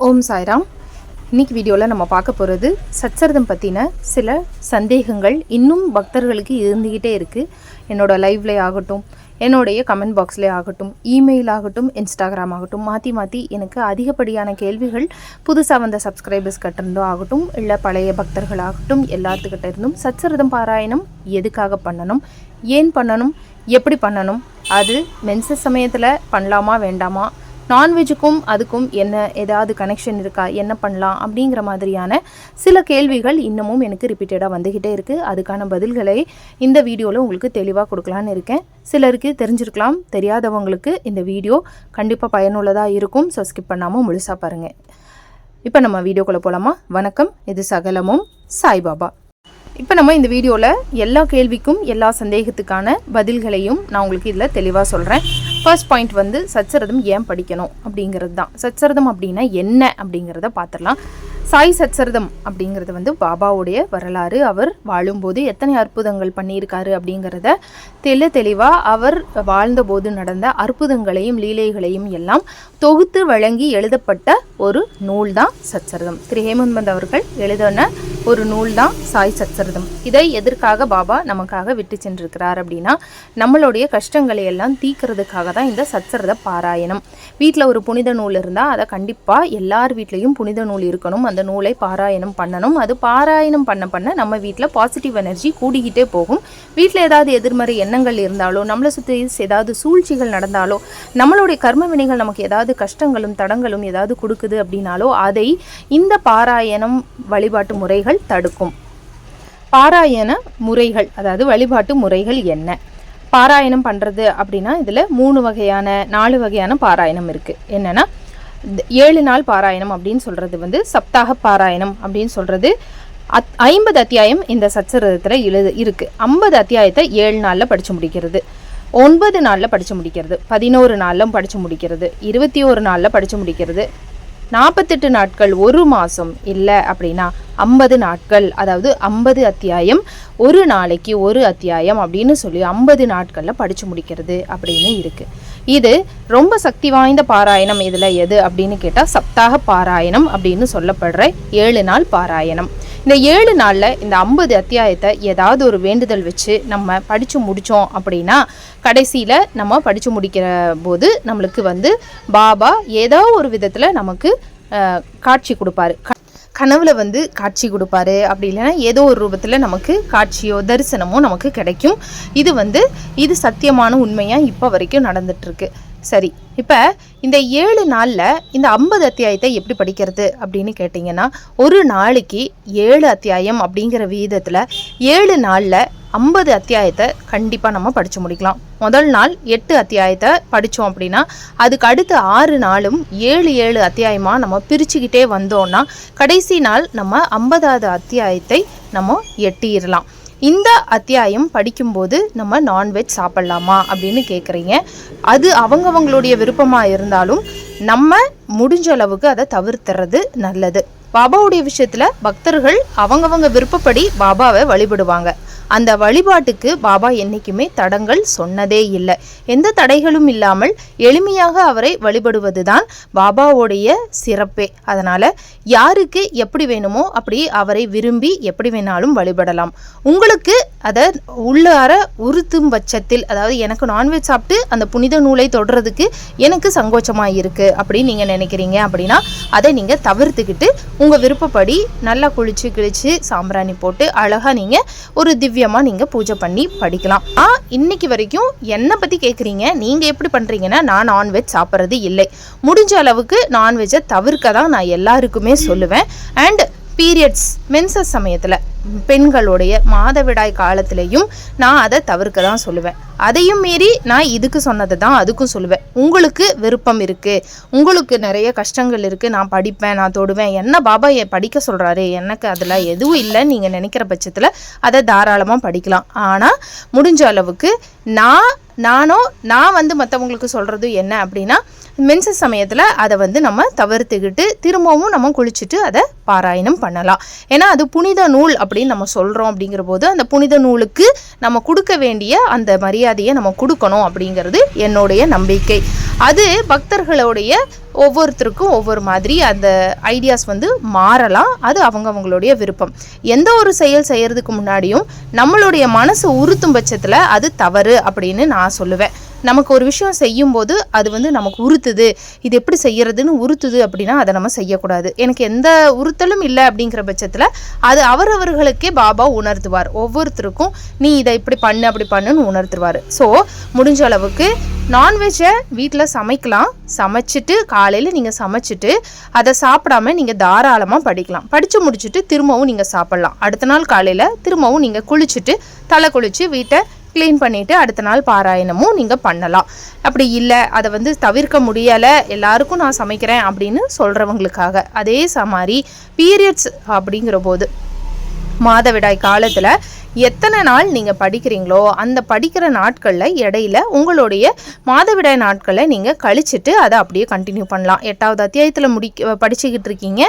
ஓம் சாய்ராம். இன்னைக்கு வீடியோவில் நம்ம பார்க்க போகிறது சச்சரதம் பற்றின சில சந்தேகங்கள் இன்னும் பக்தர்களுக்கு இருந்துக்கிட்டே இருக்குது என்னோடய லைவ்லேயே ஆகட்டும் என்னுடைய கமெண்ட் பாக்ஸ்லேயே ஆகட்டும் இமெயில் ஆகட்டும் இன்ஸ்டாகிராம் ஆகட்டும் மாற்றி மாற்றி எனக்கு அதிகப்படியான கேள்விகள் புதுசாக வந்த சப்ஸ்கிரைபர்ஸ் கிட்ட இருந்தோ ஆகட்டும் இல்லை பழைய பக்தர்கள் ஆகட்டும் எல்லாத்துக்கிட்ட இருந்தும் சச்சரதம் பாராயணம் எதுக்காக பண்ணணும் ஏன் பண்ணணும் எப்படி பண்ணணும் அது மென்சஸ் சமயத்தில் பண்ணலாமா வேண்டாமா நான்வெஜ்ஜுக்கும் அதுக்கும் என்ன ஏதாவது கனெக்ஷன் இருக்கா என்ன பண்ணலாம் அப்படிங்கிற மாதிரியான சில கேள்விகள் இன்னமும் எனக்கு ரிப்பீட்டடாக வந்துக்கிட்டே இருக்குது அதுக்கான பதில்களை இந்த வீடியோவில் உங்களுக்கு தெளிவாக கொடுக்கலான்னு இருக்கேன். சிலருக்கு தெரிஞ்சிருக்கலாம் தெரியாதவங்களுக்கு இந்த வீடியோ கண்டிப்பாக பயனுள்ளதாக இருக்கும். ஸோ ஸ்கிப் பண்ணாமல் முழுசாக பாருங்கள் இப்போ நம்ம வீடியோக்குள்ளே போகலாமா வணக்கம் இது சகலமும் சாய்பாபா. இப்போ நம்ம இந்த வீடியோவில் எல்லா கேள்விக்கும் எல்லா சந்தேகத்துக்கான பதில்களையும் நான் உங்களுக்கு இதில் தெளிவாக சொல்கிறேன் ஃபர்ஸ்ட் பாயிண்ட் வந்து சச்சரதம் ஏன் படிக்கணும் அப்படிங்கிறது தான். சச்சரதம் அப்படின்னா என்ன அப்படிங்கிறத பார்த்துடலாம். சாய் சச்சரதம் அப்படிங்கிறது வந்து பாபாவுடைய வரலாறு. அவர் வாழும்போது எத்தனை அற்புதங்கள் பண்ணியிருக்காரு அப்படிங்கிறத தெளி தெளிவாக அவர் வாழ்ந்தபோது நடந்த அற்புதங்களையும் லீலைகளையும் எல்லாம் தொகுத்து வழங்கி எழுதப்பட்ட ஒரு நூல் தான் சச்சரதம் திரு ஹேமந்த் அவர்கள் எழுதின ஒரு நூல் தான் சாய் சச்சரதம் இதை எதற்காக பாபா நமக்காக விட்டு சென்றிருக்கிறார் அப்படின்னா நம்மளுடைய கஷ்டங்களை எல்லாம் தீக்கிறதுக்காக தான் இந்த சச்சரத பாராயணம். வீட்டில் ஒரு புனித நூல் இருந்தால் அதை கண்டிப்பாக எல்லார் வீட்லேயும் புனித நூல் இருக்கணும். அந்த நூலை பாராயணம் பண்ணணும். அது பாராயணம் பண்ண பண்ண நம்ம வீட்டில் பாசிட்டிவ் எனர்ஜி கூடிக்கிட்டே போகும். வீட்டில் ஏதாவது எதிர்மறை எண்ணங்கள் இருந்தாலோ நம்மளை சுற்றி ஏதாவது சூழ்ச்சிகள் நடந்தாலோ நம்மளுடைய கர்ம வினைகள் நமக்கு ஏதாவது கஷ்டங்களும் தடங்களும் ஏதாவது கொடுக்குது அப்படின்னாலோ அதை இந்த பாராயணம் வழிபாட்டு முறைகள் தடுக்கும். பாராயண முறைகள் அதாவது வழிபாட்டு முறைகள் என்ன? பாராயணம் பண்ணுறது அப்படின்னா இதில் மூணு வகையான நாலு வகையான பாராயணம் இருக்குது என்னென்னா ஏழு நாள் பாராயணம் அப்படின்னு சொல்கிறது வந்து சப்தாக பாராயணம் அப்படின்னு சொல்கிறது அத் ஐம்பது அத்தியாயம் இந்த சச்சரதத்தில் எழுது இருக்குது ஐம்பது அத்தியாயத்தை ஏழு நாளில் படித்து முடிக்கிறது. ஒன்பது நாளில் படித்து முடிக்கிறது. பதினோரு நாளிலும் படித்து முடிக்கிறது. இருபத்தி ஒரு நாளில் படித்து முடிக்கிறது. நாற்பத்தெட்டு நாட்கள் ஒரு மாதம் இல்லை அப்படின்னா ஐம்பது நாட்கள் அதாவது ஐம்பது அத்தியாயம் ஒரு நாளைக்கு ஒரு அத்தியாயம் அப்படின்னு சொல்லி ஐம்பது நாட்களில் படித்து முடிக்கிறது அப்படின்னு இருக்குது இது ரொம்ப சக்தி வாய்ந்த பாராயணம் இதில் எது அப்படின்னு கேட்டால் சப்தாக பாராயணம் அப்படின்னு சொல்லப்படுற ஏழு நாள் பாராயணம். இந்த ஏழு நாளில் இந்த ஐம்பது அத்தியாயத்தை ஏதாவது ஒரு வேண்டுதல் வச்சு நம்ம படித்து முடித்தோம் அப்படின்னா கடைசியில் நம்ம படித்து முடிக்கிற போது நம்மளுக்கு வந்து பாபா ஏதோ ஒரு விதத்தில் நமக்கு காட்சி கொடுப்பாரு. க- கனவுல வந்து காட்சி கொடுப்பாரு. அப்படி இல்லைன்னா ஏதோ ஒரு ரூபத்தில் நமக்கு காட்சியோ தரிசனமோ நமக்கு கிடைக்கும். இது வந்து இது சத்தியமான உண்மையாக இப்போ வரைக்கும் நடந்துட்டுருக்கு. சரி இப்போ இந்த ஏழு நாளில் இந்த ஐம்பது அத்தியாயத்தை எப்படி படிக்கிறது அப்படின்னு கேட்டிங்கன்னா ஒரு நாளைக்கு ஏழு அத்தியாயம் அப்படிங்கிற விகிதத்தில் ஏழு நாளில் ஐம்பது அத்தியாயத்தை கண்டிப்பாக நம்ம படித்து முடிக்கலாம். முதல் நாள் எட்டு அத்தியாயத்தை படித்தோம் அப்படின்னா அதுக்கு அடுத்த ஆறு நாளும் ஏழு ஏழு அத்தியாயமாக நம்ம பிரிச்சுக்கிட்டே வந்தோம்னா கடைசி நாள் நம்ம ஐம்பதாவது அத்தியாயத்தை நம்ம எட்டிடலாம் இந்த அத்தியாயம் படிக்கும்போது நம்ம நான்வெஜ் சாப்பிட்லாமா அப்படின்னு கேட்குறீங்க அது அவங்கவங்களுடைய விருப்பமாக இருந்தாலும் நம்ம முடிஞ்ச அளவுக்கு அதை தவிர்த்துறது நல்லது. பாபாவுடைய விஷயத்தில் பக்தர்கள் அவங்கவங்க விருப்பப்படி பாபாவை வழிபடுவாங்க. அந்த வழிபாட்டுக்கு பாபா என்றைக்குமே தடங்கள் சொன்னதே இல்லை. எந்த தடைகளும் இல்லாமல் எளிமையாக அவரை வழிபடுவது தான் பாபாவுடைய சிறப்பே. அதனால் யாருக்கு எப்படி வேணுமோ அப்படி அவரை விரும்பி எப்படி வேணாலும் வழிபடலாம். உங்களுக்கு அதை உள்ளார உறுத்தும் பட்சத்தில் அதாவது எனக்கு நான்வெஜ் சாப்பிட்டு அந்த புனித நூலை தொடுறதுக்கு எனக்கு சங்கோச்சமாக இருக்குது அப்படின்னு நீங்கள் நினைக்கிறீங்க அப்படின்னா அதை நீங்கள் தவிர்த்துக்கிட்டு உங்கள் விருப்பப்படி நல்லா குளிச்சு கிழிச்சு சாம்பிராணி போட்டு அழகாக நீங்கள் ஒரு திவ்யமாக நீங்கள் பூஜை பண்ணி படிக்கலாம். ஆ இன்னைக்கு வரைக்கும் என்னை பற்றி கேட்குறீங்க நீங்கள் எப்படி பண்ணுறீங்கன்னா நான் நான்வெஜ் சாப்பிட்றது இல்லை. முடிஞ்ச அளவுக்கு நான்வெஜ்ஜை தவிர்க்க தான் நான் எல்லாருக்குமே சொல்லுவேன். அண்ட் பீரியட்ஸ் மென்சஸ் சமயத்தில். பெண்களுடைய மாதவிடாய் காலத்திலையும் நான் அதை தவிர்க்க தான் சொல்லுவேன். அதையும் மீறி நான் இதுக்கு சொன்னது தான் அதுக்கும் சொல்லுவேன். உங்களுக்கு விருப்பம் இருக்குது உங்களுக்கு நிறைய கஷ்டங்கள் இருக்குது நான் படிப்பேன் நான் தொடுவேன். என்ன பாபா என் படிக்க சொல்கிறாரு எனக்கு அதில் எதுவும் இல்லைன்னு நீங்கள் நினைக்கிற பட்சத்தில் அதை தாராளமாக படிக்கலாம். ஆனால் முடிஞ்ச அளவுக்கு நான் நானோ நான் வந்து மற்றவங்களுக்கு சொல்கிறது என்ன அப்படின்னா மென்சஸ் சமயத்தில் அதை வந்து நம்ம தவிர்த்துக்கிட்டு திரும்பவும் நம்ம குளிச்சுட்டு அதை பாராயணம் பண்ணலாம். ஏன்னா அது புனித நூல் அப்படின்னு நம்ம சொல்கிறோம் அப்படிங்கிற போது அந்த புனித நூலுக்கு நம்ம கொடுக்க வேண்டிய அந்த மரியாதையை நம்ம கொடுக்கணும் அப்படிங்கிறது என்னுடைய நம்பிக்கை. அது பக்தர்களுடைய ஒவ்வொருத்தருக்கும் ஒவ்வொரு மாதிரி அந்த ஐடியாஸ் வந்து மாறலாம். அது அவங்க அவங்களுடைய விருப்பம். எந்த ஒரு செயல் செய்கிறதுக்கு முன்னாடியும் நம்மளுடைய மனசு உறுத்தும் பட்சத்தில் அது தவறு அப்படின்னு நான் சொல்லுவேன். நமக்கு ஒரு விஷயம் செய்யும்போது அது வந்து நமக்கு உறுத்துது. இது எப்படி செய்யறதுன்னு உறுத்துது அப்படின்னா அதை நம்ம செய்யக்கூடாது. எனக்கு எந்த உறுத்தலும் இல்லை அப்படிங்கிற பட்சத்தில் அது அவரவர்களுக்கே பாபா உணர்த்துவார். ஒவ்வொருத்தருக்கும் நீ இதை இப்படி பண்ணு அப்படி பண்ணுன்னு உணர்த்துவார். ஸோ முடிஞ்ச அளவுக்கு நான்வெஜ்ஜை வீட்டில் சமைக்கலாம். சமைச்சிட்டு காலையில் நீங்கள் சமைச்சிட்டு அதை சாப்பிடாம நீங்கள் தாராளமாக படிக்கலாம். படித்து முடிச்சுட்டு திரும்பவும் நீங்கள் சாப்பிட்லாம். அடுத்த நாள் காலையில் திரும்பவும் நீங்கள் குளிச்சுட்டு தலை குளித்து வீட்டை க்ளீன் பண்ணிவிட்டு அடுத்த நாள் பாராயணமும் நீங்கள் பண்ணலாம். அப்படி இல்லை அதை வந்து தவிர்க்க முடியலை எல்லாருக்கும் நான் சமைக்கிறேன் அப்படின்னு சொல்கிறவங்களுக்காக அதே மாதிரி பீரியட்ஸ் அப்படிங்கிற போது மாதவிடாய் காலத்தில் எத்தனை நாள் நீங்கள் படிக்கிறீங்களோ அந்த படிக்கிற நாட்களில் இடையில உங்களுடைய மாதவிடாய் நாட்களை நீங்கள் கழிச்சிட்டு அதை அப்படியே கண்டினியூ பண்ணலாம். எட்டாவது அத்தியாயத்தில் முடிக்க படிச்சுக்கிட்டு இருக்கீங்க.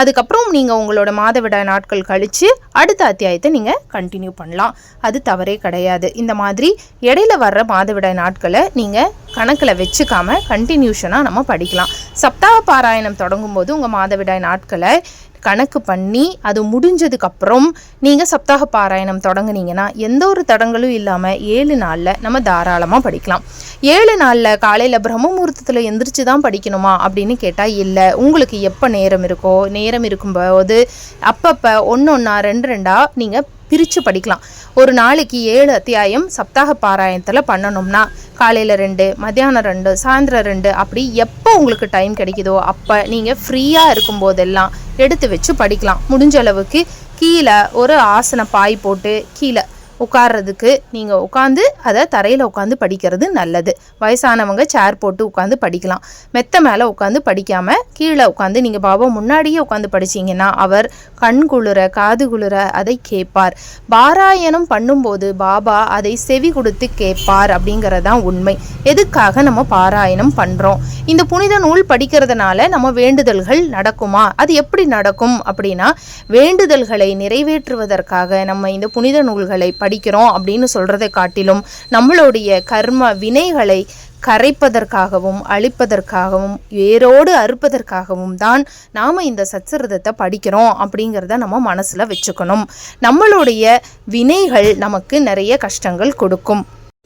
அதுக்கப்புறம் நீங்கள் உங்களோட மாதவிடாய் நாட்கள் கழித்து அடுத்த அத்தியாயத்தை நீங்கள் கண்டினியூ பண்ணலாம். அது தவறே கிடையாது. இந்த மாதிரி இடையில வர்ற மாதவிடாய் நாட்களை நீங்கள் கணக்கில் வச்சுக்காம கண்டினியூஷனாக நம்ம படிக்கலாம். சப்தாக பாராயணம் தொடங்கும் போது உங்கள் மாதவிடாய் நாட்களை கணக்கு பண்ணி அது முடிஞ்சதுக்கப்புறம் நீங்கள் சப்தாக பாராயணம் தொடங்குனீங்கன்னா எந்த ஒரு தடங்களும் இல்லாமல் ஏழு நாளில் நம்ம தாராளமாக படிக்கலாம். ஏழு நாளில் காலையில் பிரம்ம முகூர்த்தத்தில் எந்திரிச்சு தான் படிக்கணுமா அப்படின்னு கேட்டால் இல்லை. உங்களுக்கு எப்போ நேரம் இருக்கோ நேரம் இருக்கும்போது அப்பப்போ ஒன்று ஒன்றா ரெண்டு ரெண்டாக நீங்கள் பிரித்து படிக்கலாம். ஒரு நாளைக்கு ஏழு அத்தியாயம் சப்தாக பாராயணத்தில் பண்ணணும்னா காலையில் ரெண்டு மத்தியானம் ரெண்டு சாயந்தரம் ரெண்டு அப்படி எப்போ உங்களுக்கு டைம் கிடைக்குதோ அப்போ நீங்கள் ஃப்ரீயாக இருக்கும்போதெல்லாம் எடுத்து வச்சு படிக்கலாம். முடிஞ்ச அளவுக்கு கீழே ஒரு ஆசன பாய் போட்டு கீழே உட்கார்றதுக்கு நீங்கள் உட்காந்து அதை தரையில் உட்காந்து படிக்கிறது நல்லது. வயசானவங்க சேர் போட்டு உட்காந்து படிக்கலாம். மெத்த மேலே உட்காந்து படிக்காமல் கீழே உட்காந்து நீங்கள் பாபா முன்னாடியே உட்காந்து படிச்சீங்கன்னா அவர் கண் குளிர காது குளிர அதை கேட்பார். பாராயணம் பண்ணும்போது பாபா அதை செவி கொடுத்து கேட்பார் அப்படிங்கிறதான் உண்மை. எதுக்காக நம்ம பாராயணம் பண்ணுறோம் இந்த புனித நூல் படிக்கிறதுனால நம்ம வேண்டுதல்கள் நடக்குமா? அது எப்படி நடக்கும் அப்படின்னா வேண்டுதல்களை நிறைவேற்றுவதற்காக நம்ம இந்த புனித நூல்களை படி படிக்கிறோம் அப்படின்னு சொல்றதை காட்டிலும் நம்மளுடைய கர்ம வினைகளை கரைப்பதற்காகவும் அழிப்பதற்காகவும் வேரோடு அறுப்பதற்காகவும் தான் நாம் இந்த சச்சரிதத்தை படிக்கிறோம் அப்படிங்கிறத நம்ம மனசில் வச்சுக்கணும். நம்மளுடைய வினைகள் நமக்கு நிறைய கஷ்டங்கள் கொடுக்கும்.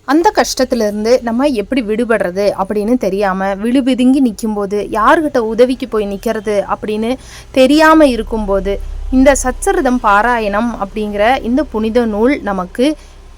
அந்த கஷ்டத்துலேருந்து நம்ம எப்படி விடுபடுறது அப்படின்னு தெரியாமல் விழுபிதுங்கி நிற்கும்போது யார்கிட்ட உதவிக்கு போய் நிற்கிறது அப்படின்னு தெரியாமல் இருக்கும்போது இந்த சச்சரிதம் பாராயணம் அப்படிங்கிற இந்த புனித நூல் நமக்கு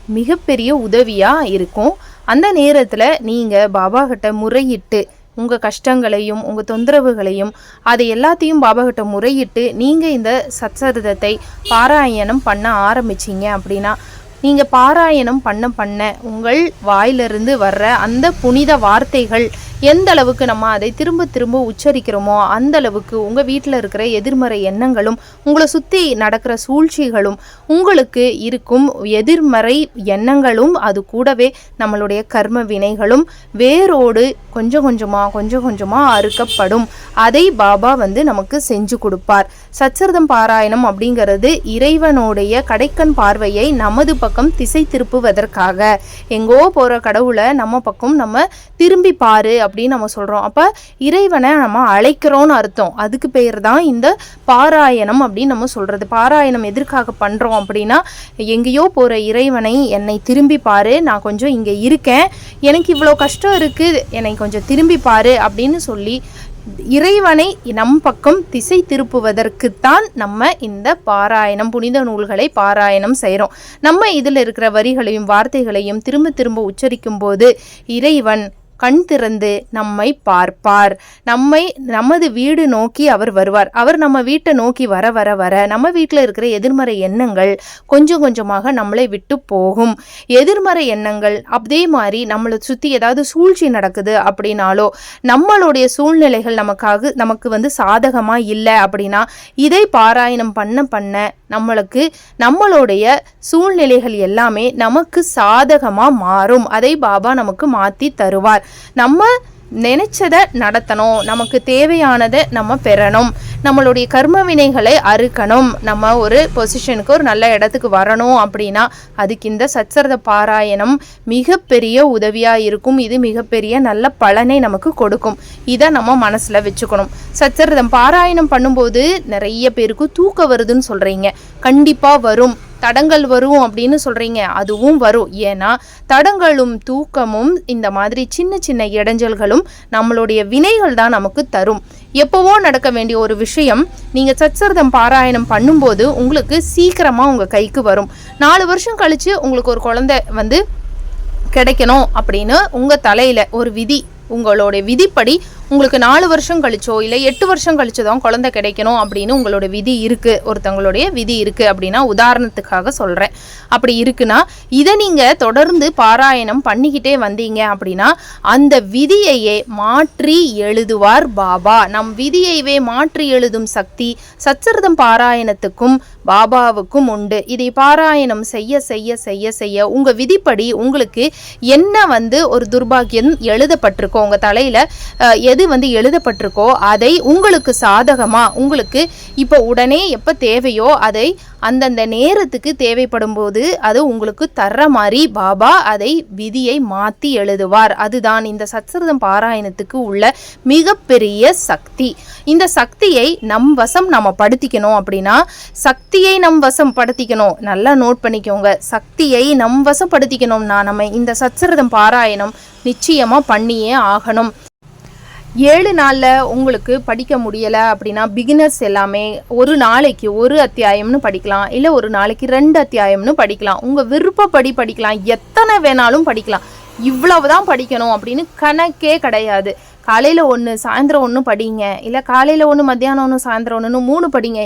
மிகப்பெரிய உதவியாக இருக்கும். அந்த நேரத்தில் நீங்கள் பாபா கிட்ட முறையிட்டு உங்கள் கஷ்டங்களையும் உங்கள் தொந்தரவுகளையும் அதை எல்லாத்தையும் பாபா கிட்ட முறையிட்டு நீங்கள் இந்த சச்சரிதத்தை பாராயணம் பண்ண ஆரம்பிச்சிங்க அப்படின்னா நீங்கள் பாராயணம் பண்ண பண்ண உங்கள் வாயிலிருந்து வர்ற அந்த புனித வார்த்தைகள் எந்த அளவுக்கு நம்ம அதை திரும்ப திரும்ப உச்சரிக்கிறோமோ அந்த அளவுக்கு உங்கள் வீட்டில் இருக்கிற எதிர்மறை எண்ணங்களும் உங்களை சுற்றி நடக்கிற சூழ்ச்சிகளும் உங்களுக்கு இருக்கும் எதிர்மறை எண்ணங்களும் அது கூடவே நம்மளுடைய கர்ம வினைகளும் வேரோடு கொஞ்சம் கொஞ்சமாக கொஞ்சம் கொஞ்சமாக அறுக்கப்படும். அதை பாபா வந்து நமக்கு செஞ்சு கொடுப்பார். சச்சரதம் பாராயணம் அப்படிங்கிறது இறைவனுடைய கடைக்கண் பார்வையை நமது பக்கம் திசை திருப்புவதற்காக. எங்கோ போகிற கடவுளை நம்ம பக்கம் நம்ம திரும்பி பாரு அப்படின்னு நம்ம சொல்கிறோம் அப்போ இறைவனை நம்ம அழைக்கிறோன்னு அர்த்தம். அதுக்கு பேர் தான் இந்த பாராயணம் அப்படின்னு நம்ம சொல்கிறது பாராயணம் எதற்காக பண்ணுறோம் அப்படின்னா எங்கேயோ போகிற இறைவனை என்னை திரும்பி பாரு நான் கொஞ்சம் இங்கே இருக்கேன். எனக்கு இவ்வளோ கஷ்டம் இருக்குது என்னை கொஞ்சம் திரும்பி பாரு அப்படின்னு சொல்லி இறைவனை நம் பக்கம் திசை திருப்புவதற்குத்தான் நம்ம இந்த பாராயணம் புனித நூல்களை பாராயணம் செய்கிறோம் நம்ம இதில் இருக்கிற வரிகளையும் வார்த்தைகளையும் திரும்ப திரும்ப உச்சரிக்கும் போது இறைவன் கண் திறந்து நம்மை பார்ப்பார். நம்மை நமது வீடு நோக்கி அவர் வருவார். அவர் நம்ம வீட்டை நோக்கி வர வர வர நம்ம வீட்டில் இருக்கிற எதிர்மறை எண்ணங்கள் கொஞ்சம் கொஞ்சமாக நம்மளை விட்டு போகும். எதிர்மறை எண்ணங்கள் அதே மாதிரி நம்மளை சுற்றி ஏதாவது சூழ்ச்சி நடக்குது அப்படின்னாலோ நம்மளுடைய சூழ்நிலைகள் நமக்காக நமக்கு வந்து சாதகமாக இல்லை அப்படின்னா இதை பாராயணம் பண்ண பண்ண நம்மளுக்கு நம்மளுடைய சூழ்நிலைகள் எல்லாமே நமக்கு சாதகமாக மாறும். அதை பாபா நமக்கு மாற்றி தருவார். நம்ம நினைச்சதை நடத்தணும். நமக்கு தேவையானதை நம்ம பெறணும். நம்மளுடைய கர்ம வினைகளை அறுக்கணும். நம்ம ஒரு பொசிஷனுக்கு ஒரு நல்ல இடத்துக்கு வரணும் அப்படின்னா அதுக்கு இந்த சச்சரத பாராயணம் மிகப்பெரிய உதவியாக இருக்கும். இது மிகப்பெரிய நல்ல பலனை நமக்கு கொடுக்கும். இதை நம்ம மனசில் வச்சுக்கணும். சச்சரதம் பாராயணம் பண்ணும்போது நிறைய பேருக்கு தூக்கம் வருதுன்னு சொல்கிறீங்க கண்டிப்பாக வரும். தடங்கள் வரும் அப்படின்னு சொல்கிறீங்க அதுவும் வரும். ஏன்னா தடங்களும் தூக்கமும் இந்த மாதிரி சின்ன சின்ன இடைஞ்சல்களும் நம்மளுடைய வினைகள் தான் நமக்கு தரும். எப்போவோ நடக்க வேண்டிய ஒரு விஷயம் நீங்கள் சச்சரிதம் பாராயணம் பண்ணும்போது உங்களுக்கு சீக்கிரமாக உங்கள் கைக்கு வரும். நாலு வருஷம் கழித்து உங்களுக்கு ஒரு குழந்தை வந்து கிடைக்கணும் அப்படின்னு உங்கள் தலையில் ஒரு விதி உங்களுடைய விதிப்படி உங்களுக்கு நாலு வருஷம் கழிச்சோ இல்லை எட்டு வருஷம் கழிச்சு தான் குழந்தை கிடைக்கணும் அப்படின்னு உங்களோட விதி இருக்குது ஒருத்தவங்களுடைய விதி இருக்குது அப்படின்னா உதாரணத்துக்காக சொல்கிறேன் அப்படி இருக்குன்னா இதை நீங்கள் தொடர்ந்து பாராயணம் பண்ணிக்கிட்டே வந்தீங்க அப்படின்னா அந்த விதியையே மாற்றி எழுதுவார் பாபா. நம் விதியைவே மாற்றி எழுதும் சக்தி சச்சரிதம் பாராயணத்துக்கும் பாபாவுக்கும் உண்டு. இதை பாராயணம் செய்ய செய்ய செய்ய செய்ய உங்க விதிப்படி உங்களுக்கு என்ன வந்து ஒரு துர்பாக்கியம் எழுதப்பட்டிருக்கோ உங்க தலையில அஹ், எது வந்து எழுதப்பட்டிருக்கோ அதை உங்களுக்கு சாதகமா உங்களுக்கு இப்போ உடனே எப்போ தேவையோ அதை அந்தந்த நேரத்துக்கு தேவைப்படும் போது அது உங்களுக்கு தர்ற மாதிரி பாபா அதை விதியை மாற்றி எழுதுவார். அதுதான் இந்த சத்சரிதம் பாராயணத்துக்கு உள்ள மிகப்பெரிய சக்தி. இந்த சக்தியை நம் வசம் நம்ம படுத்திக்கணும் அப்படின்னா சக்தியை நம் வசம் படுத்திக்கணும். நல்லா நோட் பண்ணிக்கோங்க. சக்தியை நம் வசப்படுத்திக்கணும்னா நம்ம இந்த சத்சரிதம் பாராயணம் நிச்சயமாக பண்ணியே ஆகணும். ஏழு நாளில் உங்களுக்கு படிக்க முடியலை அப்படின்னா பிகினர்ஸ் எல்லாமே ஒரு நாளைக்கு ஒரு அத்தியாயம்னு படிக்கலாம். இல்லை ஒரு நாளைக்கு ரெண்டு அத்தியாயம்னு படிக்கலாம். உங்கள் விருப்பப்படி படிக்கலாம். எத்தனை வேணாலும் படிக்கலாம். இவ்வளவு தான் படிக்கணும் அப்படின்னு கணக்கே கிடையாது. காலையில் ஒன்று சாயந்தரம் ஒன்று படிங்க. இல்லை காலையில் ஒன்று மத்தியானம் ஒன்று சாயந்தரம் ஒன்று மூணு படிங்க.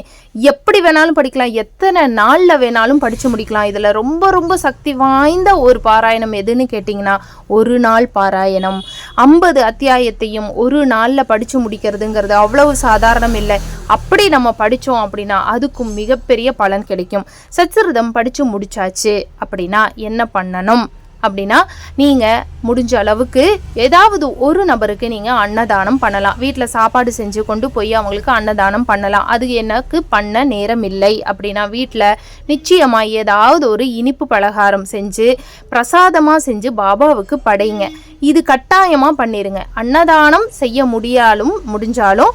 எப்படி வேணாலும் படிக்கலாம். எத்தனை நாளில் வேணாலும் படித்து முடிக்கலாம். இதில் ரொம்ப ரொம்ப சக்தி வாய்ந்த ஒரு பாராயணம் எதுன்னு கேட்டிங்கன்னா ஒரு நாள் பாராயணம். ஐம்பது அத்தியாயத்தையும் ஒரு நாளில் படித்து முடிக்கிறதுங்கிறது அவ்வளவு சாதாரணம் இல்லை. அப்படி நம்ம படித்தோம் அப்படின்னா அதுக்கும் மிகப்பெரிய பலன் கிடைக்கும். சச்சரிதம் படித்து முடிச்சாச்சு அப்படின்னா என்ன பண்ணணும்? அப்படின்னா நீங்கள் முடிஞ்ச அளவுக்கு ஏதாவது ஒரு நபருக்கு நீங்கள் அன்னதானம் பண்ணலாம். வீட்டில் சாப்பாடு செஞ்சு கொண்டு போய் அவங்களுக்கு அன்னதானம் பண்ணலாம். அது எனக்கு பண்ண நேரம் இல்லை அப்படின்னா வீட்டில் நிச்சயமாக ஏதாவது ஒரு இனிப்பு பலகாரம் செஞ்சு பிரசாதமாக செஞ்சு பாபாவுக்கு படைங்க. இது கட்டாயமாக பண்ணிடுங்க அன்னதானம் செய்ய முடியாலும் முடிஞ்சாலும்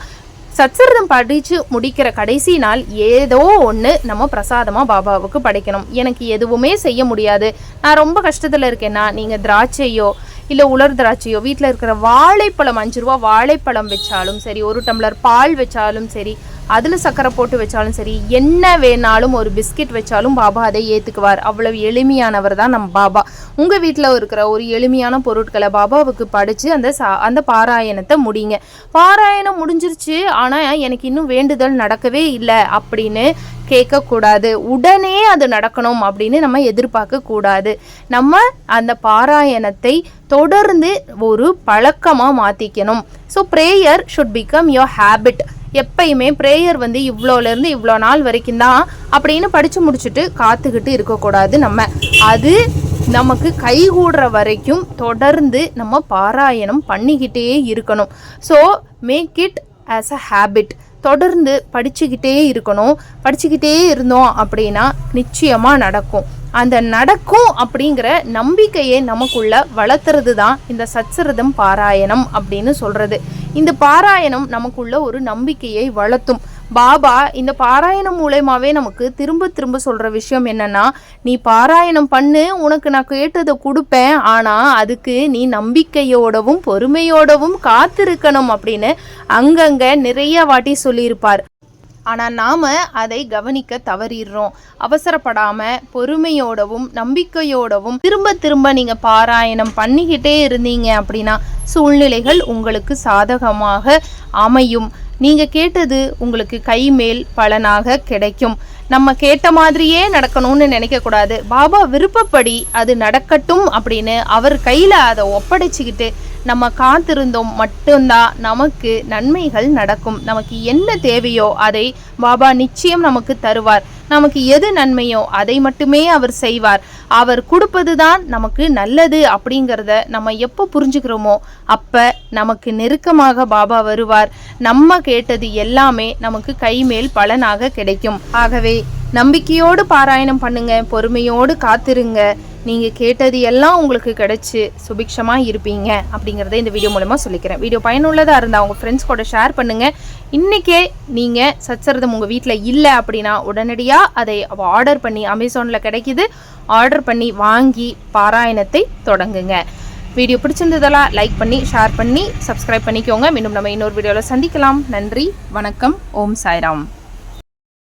சச்சரிதம் படித்து முடிக்கிற கடைசி நாள் ஏதோ ஒன்று நம்ம பிரசாதமாக பாபாவுக்கு படைக்கணும். எனக்கு எதுவுமே செய்ய முடியாது. நான் ரொம்ப கஷ்டத்தில் இருக்கேன்னா நீங்கள் திராட்சையோ இல்லை உலர் திராட்சையோ வீட்டில் இருக்கிற வாழைப்பழம் அஞ்சு ரூபா வாழைப்பழம் வச்சாலும் சரி ஒரு டம்ளர் பால் வச்சாலும் சரி அதில் சக்கரை போட்டு வச்சாலும் சரி என்ன வேணாலும் ஒரு பிஸ்கெட் வச்சாலும் பாபா அதை ஏற்றுக்குவார் அவ்வளவு எளிமையானவர் தான் நம்ம பாபா. உங்கள் வீட்டில் இருக்கிற ஒரு எளிமையான பொருட்களை பாபாவுக்கு படித்து அந்த சா அந்த பாராயணத்தை முடிங்க. பாராயணம் முடிஞ்சிருச்சு ஆனால் எனக்கு இன்னும் வேண்டுதல் நடக்கவே இல்லை அப்படின்னு கேட்கக்கூடாது. உடனே அது நடக்கணும் அப்படின்னு நம்ம எதிர்பார்க்க கூடாது நம்ம அந்த பாராயணத்தை தொடர்ந்து ஒரு பழக்கமாக மாற்றிக்கணும் so prayer should become your habit எப்பயுமே ப்ரேயர் வந்து இவ்வளோலேருந்து இவ்வளோ நாள் வரைக்கும் தான் அப்படின்னு படித்து முடிச்சுட்டு காத்துக்கிட்டு இருக்கக்கூடாது நம்ம. அது நமக்கு கைகூடுற வரைக்கும் தொடர்ந்து நம்ம பாராயணம் பண்ணிக்கிட்டே இருக்கணும். So make it as a habit தொடர்ந்து படிச்சுக்கிட்டே இருக்கணும். படிச்சுக்கிட்டே இருந்தோம் அப்படின்னா நிச்சயமாக நடக்கும். அந்த நடக்கும் அப்படிங்கிற நம்பிக்கையை நமக்குள்ள வளர்த்துறது தான் இந்த சச்சரதம் பாராயணம் அப்படின்னு சொல்றது. இந்த பாராயணம் நமக்குள்ள ஒரு நம்பிக்கையை வளர்த்தும். பாபா இந்த பாராயணம் மூலயமாவே நமக்கு திரும்ப திரும்ப சொல்கிற விஷயம் என்னென்னா நீ பாராயணம் பண்ணு உனக்கு நான் கேட்டதை கொடுப்பேன் ஆனால் அதுக்கு நீ நம்பிக்கையோடவும் பொறுமையோடவும் காத்திருக்கணும் அப்படின்னு அங்கங்கே நிறைய வாட்டி சொல்லியிருப்பார். ஆனால் நாம் அதை கவனிக்க தவறிடுறோம். அவசரப்படாமல் பொறுமையோடவும் நம்பிக்கையோடவும் திரும்ப திரும்ப நீங்கள் பாராயணம் பண்ணிக்கிட்டே இருந்தீங்க அப்படின்னா சூழ்நிலைகள் உங்களுக்கு சாதகமாக அமையும். நீங்கள் கேட்டது உங்களுக்கு கை மேல் பலனாக கிடைக்கும். நம்ம கேட்ட மாதிரியே நடக்கணும்னு நினைக்கக்கூடாது பாபா விருப்பப்படி அது நடக்கட்டும் அப்படின்னு அவர் கையில் அதை ஒப்படைச்சிக்கிட்டு நம்ம காத்திருந்தோம் மட்டும்தான் நமக்கு நன்மைகள் நடக்கும். நமக்கு என்ன தேவையோ அதை பாபா நிச்சயம் நமக்கு தருவார். நமக்கு எது நன்மையோ அதை மட்டுமே அவர் செய்வார். அவர் கொடுப்பது தான் நமக்கு நல்லது அப்படிங்கிறத நம்ம எப்போ புரிஞ்சுக்கிறோமோ அப்போ நமக்கு நெருக்கமாக பாபா வருவார். நம்ம கேட்டது எல்லாமே நமக்கு கைமேல் பலனாக கிடைக்கும். ஆகவே நம்பிக்கையோடு பாராயணம் பண்ணுங்க பொறுமையோடு காத்திருங்க. நீங்கள் கேட்டது எல்லாம் உங்களுக்கு கிடைச்சி சுபிக்ஷமாக இருப்பீங்க அப்படிங்கிறத இந்த வீடியோ மூலமாக சொல்லிக்கிறேன். வீடியோ பயனுள்ளதாக இருந்தால் உங்கள் ஃப்ரெண்ட்ஸ் கூட ஷேர் பண்ணுங்கள் இன்றைக்கே நீங்கள் சச்சரதம் உங்கள் வீட்டில் இல்லை அப்படின்னா உடனடியாக அதை ஆர்டர் பண்ணி அமேசானில் கிடைக்கிது. ஆர்டர் பண்ணி வாங்கி பாராயணத்தை தொடங்குங்க. வீடியோ பிடிச்சிருந்ததெல்லாம் லைக் பண்ணி ஷேர் பண்ணி சப்ஸ்கிரைப் பண்ணிக்கோங்க. மீண்டும் நம்ம இன்னொரு வீடியோவில் சந்திக்கலாம். நன்றி வணக்கம் ஓம் சாய்ராம்.